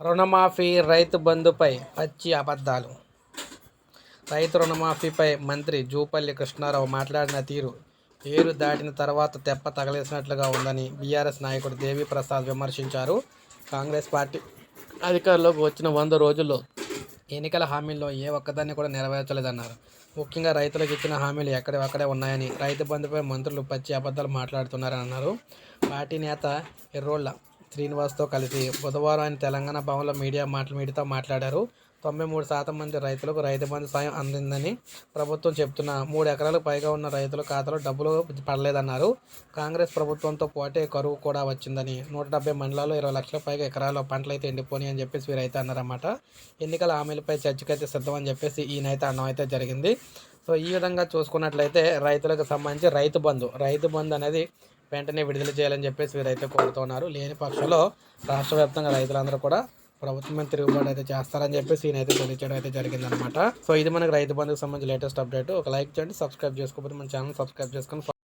రుణమాఫీ రైతు బంధుపై పచ్చి అబద్ధాలు. రైతు రుణమాఫీపై మంత్రి జూపల్లి కృష్ణారావు మాట్లాడిన తీరు ఏరు దాటిన తర్వాత తెప్ప తగలేసినట్లుగా ఉందని బీఆర్ఎస్ నాయకుడు దేవి ప్రసాద్ విమర్శించారు. కాంగ్రెస్ పార్టీ అధికారంలోకి వచ్చిన వంద రోజుల్లో ఎన్నికల హామీల్లో ఏ ఒక్కదాన్ని కూడా నెరవేర్చలేదన్నారు. ముఖ్యంగా రైతులకు ఇచ్చిన హామీలు ఎక్కడివక్కడే ఉన్నాయని రైతు బంధుపై మంత్రులు పచ్చి అబద్ధాలు మాట్లాడుతున్నారని అన్నారు పార్టీ నేత ఎర్రోళ్ళ శ్రీనివాస్తో కలిసి బుధవారం ఆయన తెలంగాణ భవన్లో మీడియా మాటలు మీడియాతో మాట్లాడారు. తొంభై మూడు శాతం మంది రైతులకు రైతు బంధు సాయం అందిందని ప్రభుత్వం చెప్తున్న మూడు ఎకరాలకు పైగా ఉన్న రైతుల ఖాతాలో డబ్బులు పడలేదన్నారు. కాంగ్రెస్ ప్రభుత్వంతో పోటే కరువు కూడా వచ్చిందని నూట డెబ్బై మండలాల్లో ఇరవై లక్షల పైగా ఎకరాల్లో పంటలు అయితే ఎండిపోయి అని చెప్పేసి వీరైతే అన్నారన్నమాట. ఎన్నికల హామీలపై చర్చకైతే సిద్ధం అని చెప్పేసి ఈయనైతే అన్నం అయితే జరిగింది. సో ఈ విధంగా చూసుకున్నట్లయితే రైతులకు సంబంధించి రైతు బంధు రైతు బంధు అనేది వెంటనే విడుదల చేయాలని చెప్పేసి వీరైతే కోరుతున్నారు లేని పక్షంలో రాష్ట్ర వ్యాప్తంగా రైతులందరూ కూడా ప్రభుత్వం తిరుగుబాటు అయితే చేస్తారని చెప్పేసి ఈయనైతే తెలియచేయడం అయితే జరిగిందనమాట సో ఇది మనకి రైతు బంధుకు సంబంధించి లేటెస్ట్ అప్డేట్. ఒక లైక్ చేయండి సబ్స్క్రైబ్ చేసుకోకపోతే మన ఛానల్ సబ్స్క్రైబ్ చేసుకొని